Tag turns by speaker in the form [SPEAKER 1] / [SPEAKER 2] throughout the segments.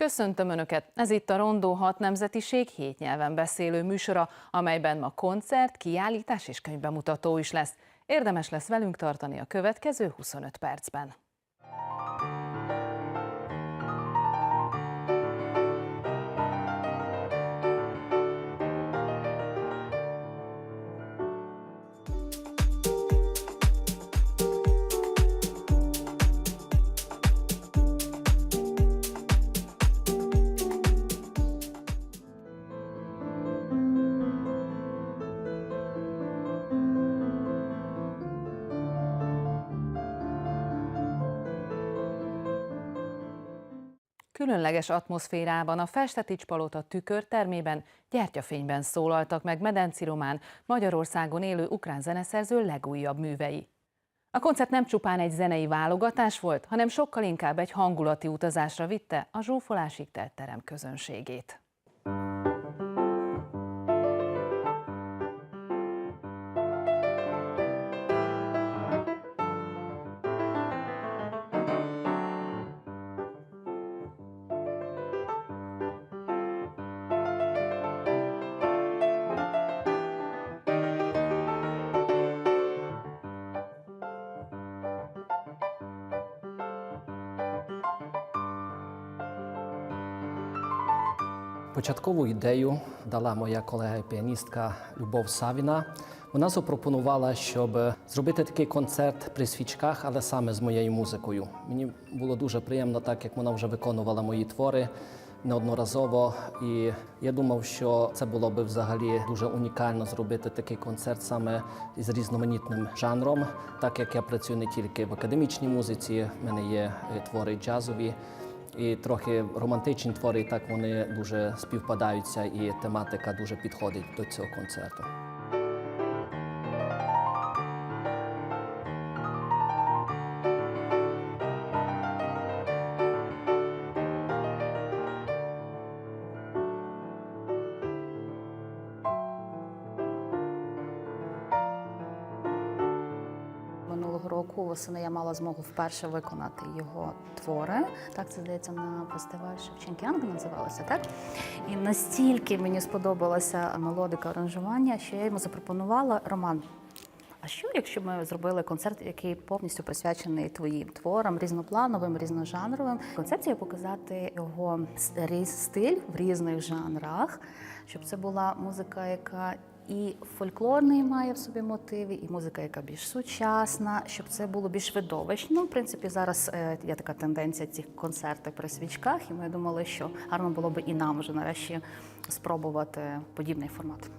[SPEAKER 1] Köszöntöm Önöket! Ez itt a Rondó 6 Nemzetiség 7 nyelven beszélő műsora, amelyben ma koncert, kiállítás és könyvbemutató is lesz. Érdemes lesz velünk tartani a következő 25 percben. Különleges atmoszférában a Festetics Palota tükörtermében gyertyafényben szólaltak meg Medenci Román, Magyarországon élő ukrán zeneszerző legújabb művei. A koncert nem csupán egy zenei válogatás volt, hanem sokkal inkább egy hangulati utazásra vitte a zsúfolásig telt terem közönségét.
[SPEAKER 2] Початкову ідею дала моя колега-піаністка Любов Савіна. Вона запропонувала, щоб зробити такий концерт при свічках, але саме з моєю музикою. Мені було дуже приємно, так як вона вже виконувала мої твори неодноразово. І я думав, що це було би взагалі дуже унікально зробити такий концерт саме з різноманітним жанром, так як я працюю не тільки в академічній музиці, в мене є е, твори джазові. І трохи романтичні твори, і так вони дуже співпадаються, і тематика дуже підходить до цього концерту.
[SPEAKER 3] Року восени я мала змогу вперше виконати його твори. Так це здається на фестиваль Шевченкіанг називалося, так? І настільки мені сподобалася мелодика аранжування, що я йому запропонувала Роман. А що, якщо ми зробили концерт, який повністю присвячений твоїм творам, різноплановим, різножанровим? Концепція показати його стиль в різних жанрах, щоб це була музика, яка і фольклорний має в собі мотиви, і музика, яка більш сучасна, щоб це було більш видовищно. В принципі, зараз е, є така тенденція цих концертів при свічках, і ми думали, що гарно було б і нам вже нарешті спробувати подібний формат.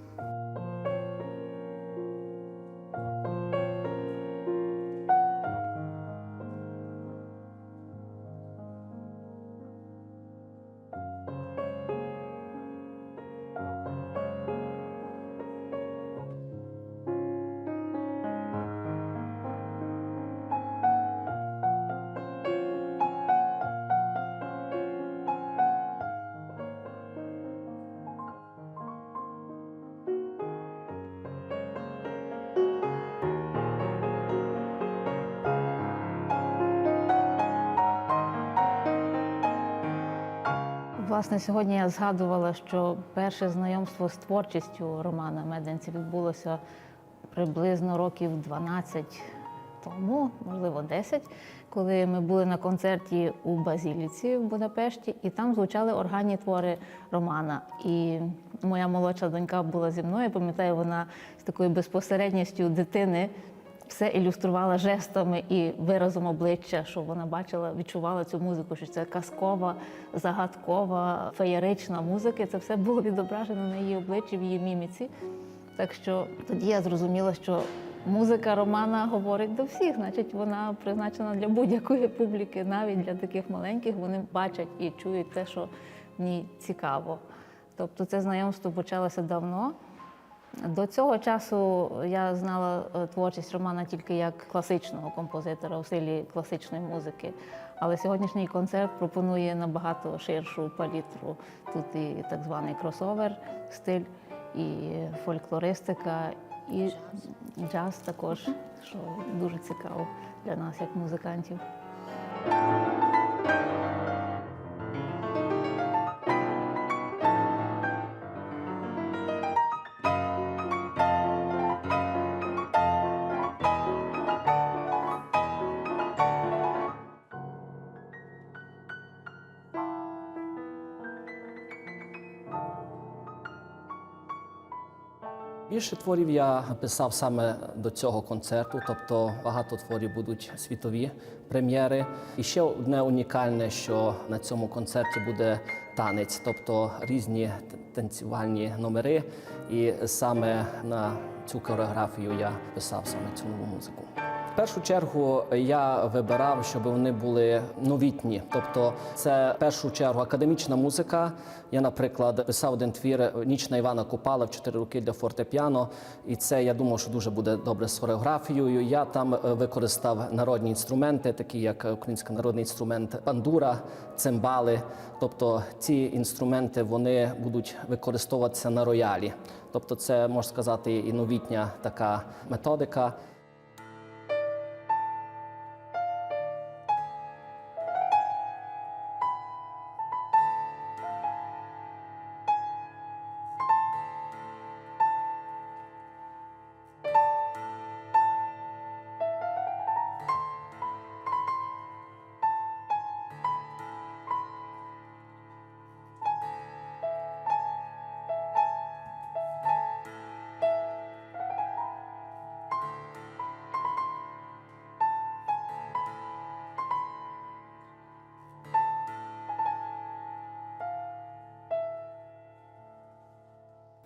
[SPEAKER 4] Власне, сьогодні я згадувала, що перше знайомство з творчістю Романа Меденці відбулося приблизно років 12 тому, можливо, 10, коли ми були на концерті у Базіліці в Будапешті, і там звучали органні твори Романа. І моя молодша донька була зі мною. Пам'ятаю, вона з такою безпосередністю дитини все ілюструвала жестами і виразом обличчя, що вона бачила, відчувала цю музику, що це казкова, загадкова, феєрична музика. Це все було відображено на її обличчі, в її міміці. Так що тоді я зрозуміла, що музика Романа говорить до всіх, значить, вона призначена для будь-якої публіки, навіть для таких маленьких. Вони бачать і чують те, що в ній цікаво. Тобто це знайомство почалося давно. До цього часу я знала е, творчість Романа тільки як класичного композитора у стилі класичної музики. Але сьогоднішній концерт пропонує набагато ширшу палітру. Тут і так званий кросовер стиль, і фольклористика, і джаз також, що дуже цікаво для нас, як музикантів.
[SPEAKER 2] Більше творів я писав саме до цього концерту, тобто багато творів будуть світові прем'єри. І ще одне унікальне, що на цьому концерті буде танець, тобто різні танцювальні номери. І саме на цю хореографію я писав саме цю нову музику. В першу чергу я вибирав, щоб вони були новітні. Тобто, це в першу чергу академічна музика. Я, наприклад, писав один твір Ніч на Івана Купала в 4 роки для фортепіано. І це я думав, що дуже буде добре з хореографією. Я там е, використав народні інструменти, такі як український народний інструмент пандура, цимбали. Тобто ці інструменти вони будуть використовуватися на роялі. Тобто, це можна сказати і новітня така методика.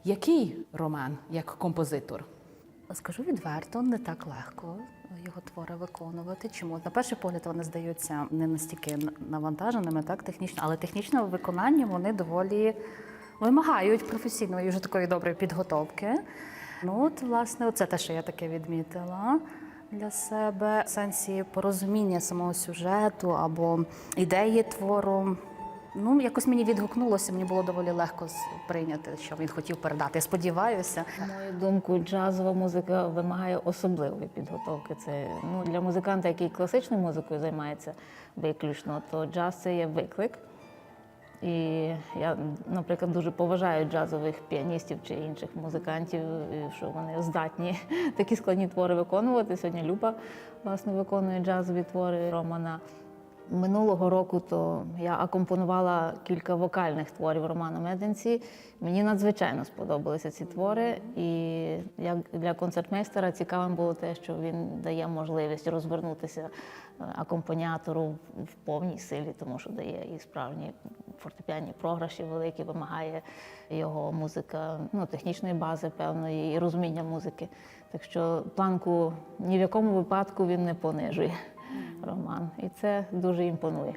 [SPEAKER 1] Який Роман як композитор?
[SPEAKER 3] Скажу відверто, не так легко його твори виконувати. Чому на перший погляд вони здаються не настільки навантаженими, так технічно, але технічне виконання вони доволі вимагають професійної вже такої доброї підготовки. Ну, от, власне, це те, що я таке відмітила для себе в сенсі порозуміння самого сюжету або ідеї твору. Ну, якось мені відгукнулося, мені було доволі легко прийняти, що він хотів передати. Я сподіваюся.
[SPEAKER 4] На мою думку, джазова музика вимагає особливої підготовки. Це ну для музиканта, який класичною музикою займається виключно, то джаз це є виклик. І я, наприклад, дуже поважаю джазових піаністів чи інших музикантів, що вони здатні такі складні твори виконувати. Сьогодні Люба власне виконує джазові твори Романа. Минулого року то я акомпонувала кілька вокальних творів Романа Меденці. Мені надзвичайно сподобалися ці твори. І як для концертмейстера цікавим було те, що він дає можливість розвернутися е, акомпаніатору в- повній силі, тому що дає і справжні фортепіанні програші великі, вимагає його музика, ну, технічної бази певної і розуміння музики. Так що планку ні в якому випадку він не понижує. Роман, і це дуже імпонує.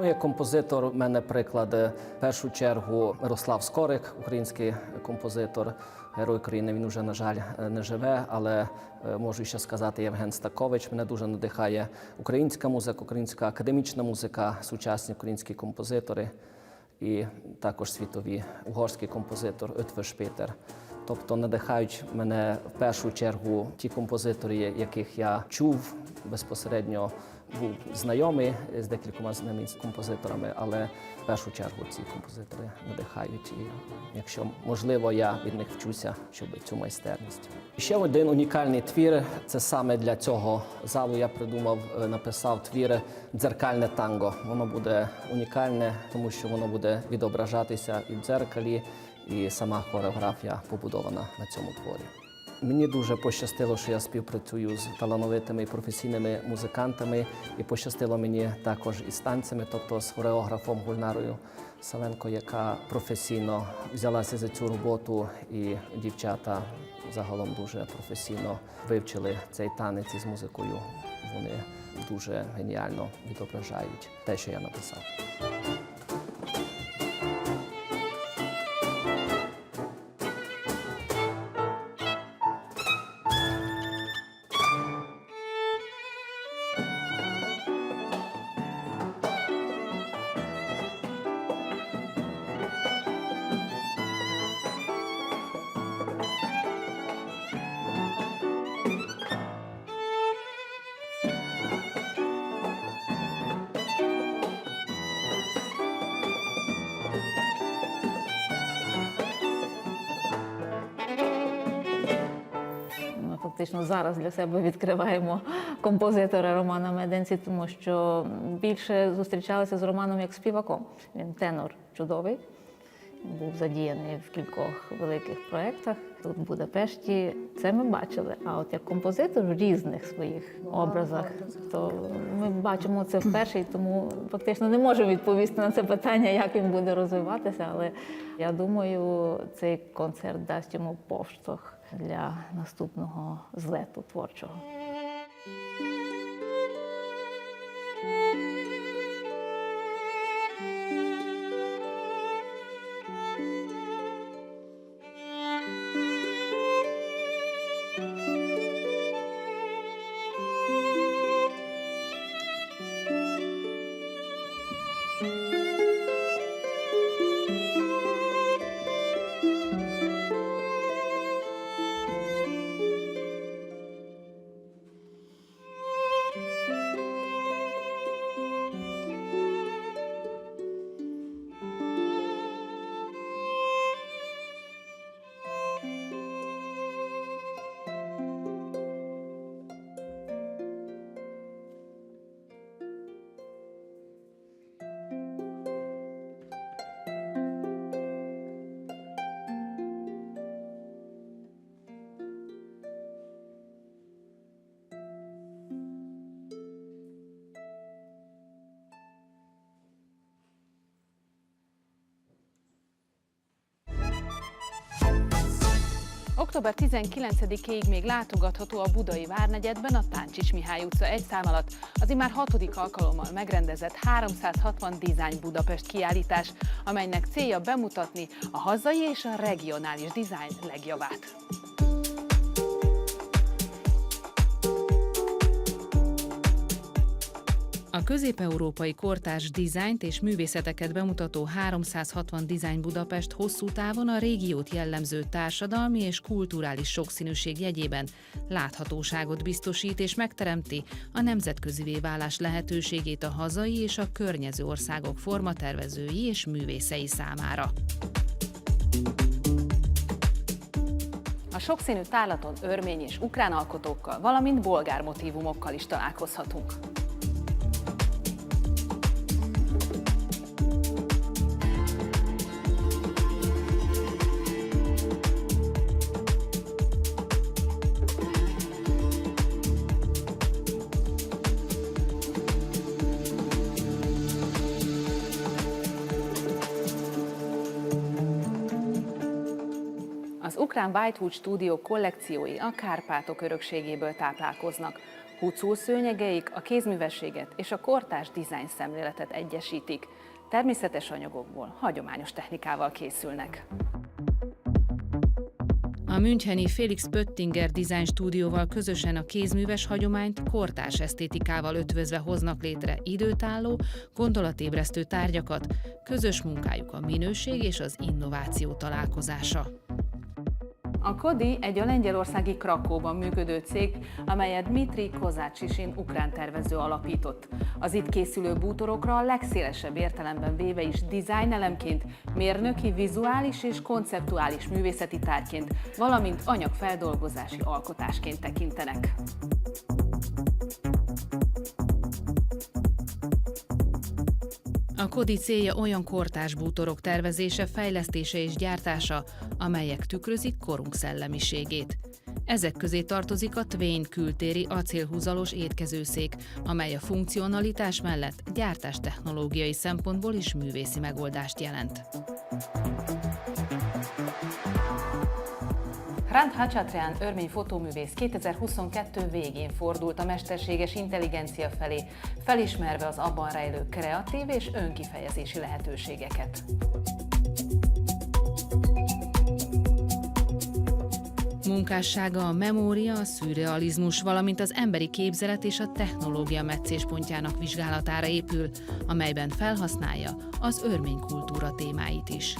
[SPEAKER 2] Ну, як композитор, в мене приклад е, в першу чергу Мирослав Скорик, український композитор, герой України. Він вже, на жаль, е, не живе, але е, можу ще сказати Євген Стакович. Мене дуже надихає українська музика, українська академічна музика, сучасні українські композитори і також світові угорський композитор Ötvös Шпітер. Тобто надихають мене в першу чергу ті композитори, яких я чув безпосередньо був знайомий з декількома з ними композиторами, але в першу чергу ці композитори надихають. І якщо можливо, я від них вчуся, щоб цю майстерність. Ще один унікальний твір. Це саме для цього залу я придумав, е, написав твір дзеркальне танго. Воно буде унікальне, тому що воно буде відображатися і в дзеркалі, і сама хореографія побудована на цьому творі. Мені дуже пощастило, що я співпрацюю з талановитими професійними музикантами, і пощастило мені також із танцями, тобто з хореографом Гульнарою Саленко, яка професійно взялася за цю роботу, і дівчата загалом дуже професійно вивчили цей танець із музикою. Вони дуже геніально відображають те, що я написав.
[SPEAKER 4] Фактично зараз для себе відкриваємо композитора Романа Меденці, тому що більше зустрічалися з Романом як співаком. Він тенор чудовий. Був задіяний в кількох великих проєктах тут в Будапешті. Це ми бачили. А от як композитор в різних своїх образах, то ми бачимо це вперше, і тому фактично не можемо відповісти на це питання, як він буде розвиватися. Але я думаю, цей концерт дасть йому поштовх для наступного злету творчого.
[SPEAKER 1] Október 19-ig még látogatható a budai Várnegyedben a Táncsics Mihály utca egy szám alatt az immár hatodik alkalommal megrendezett 360 Design Budapest kiállítás, amelynek célja bemutatni a hazai és a regionális design legjavát. A közép-európai kortárs dizájnt és művészeteket bemutató 360 Design Budapest hosszú távon a régiót jellemző társadalmi és kulturális sokszínűség jegyében láthatóságot biztosít és megteremti a nemzetközivé válás lehetőségét a hazai és a környező országok formatervezői és művészei számára. A sokszínű tárlaton örmény és ukrán alkotókkal, valamint bolgár motívumokkal is találkozhatunk. Ukrán Whitewood stúdió kollekciói a Kárpátok örökségéből táplálkoznak. Hucul szőnyegeik a kézművességet és a kortárs dizájn szemléletet egyesítik. Természetes anyagokból, hagyományos technikával készülnek. A Müncheni Felix Pöttinger Design stúdióval közösen a kézműves hagyományt kortárs esztétikával ötvözve hoznak létre időtálló, gondolatébresztő tárgyakat, közös munkájuk a minőség és az innováció találkozása. A Kodi egy a lengyelországi Krakóban működő cég, amelyet Dmitri Kozácsisin ukrán tervező alapított. Az itt készülő bútorokra a legszélesebb értelemben véve is design elemként, mérnöki, vizuális és konceptuális művészeti tárgyként, valamint anyagfeldolgozási alkotásként tekintenek. A Kodi célja olyan kortárs bútorok tervezése, fejlesztése és gyártása, amelyek tükrözik korunk szellemiségét. Ezek közé tartozik a Twain kültéri acélhúzalos étkezőszék, amely a funkcionalitás mellett gyártás technológiai szempontból is művészi megoldást jelent. Hrant Hacsatryan örmény fotóművész 2022 végén fordult a mesterséges intelligencia felé, felismerve az abban rejlő kreatív és önkifejezési lehetőségeket. Munkássága a memória, a szürrealizmus, valamint az emberi képzelet és a technológia meccéspontjának vizsgálatára épül, amelyben felhasználja az örmény kultúra témáit is.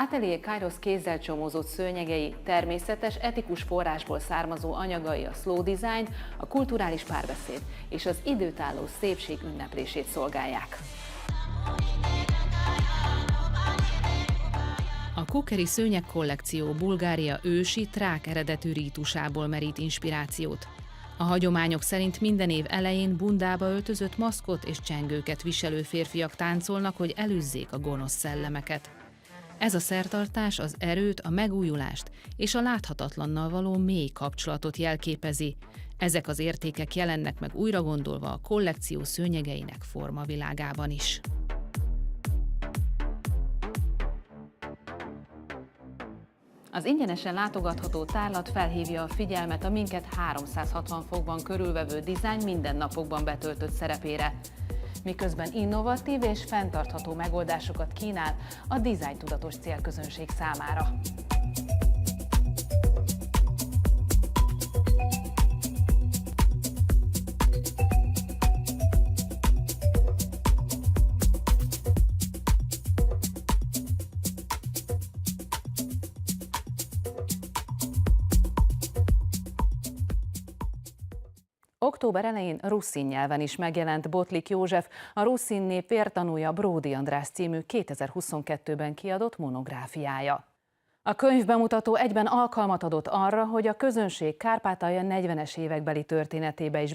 [SPEAKER 1] Atelier Kairos kézzel csomózott szőnyegei, természetes, etikus forrásból származó anyagai a slow design, a kulturális párbeszéd és az időtálló szépség ünneplését szolgálják. A Kukeri szőnyeg kollekció Bulgária ősi trák eredetű rítusából merít inspirációt. A hagyományok szerint minden év elején bundába öltözött maszkot és csengőket viselő férfiak táncolnak, hogy elűzzék a gonosz szellemeket. Ez a szertartás az erőt, a megújulást és a láthatatlannal való mély kapcsolatot jelképezi. Ezek az értékek jelennek meg újra gondolva a kollekció szőnyegeinek formavilágában is. Az ingyenesen látogatható tárlat felhívja a figyelmet a minket 360 fokban körülvevő dizájn mindennapokban betöltött szerepére, miközben innovatív és fenntartható megoldásokat kínál a dizájn tudatos célközönség számára. Október elején ruszin nyelven is megjelent Botlik József, a ruszin nép vértanúja Bródi András című 2022-ben kiadott monográfiája. A könyv bemutató egyben alkalmat adott arra, hogy a közönség Kárpátalja 40-es évekbeli történetébe is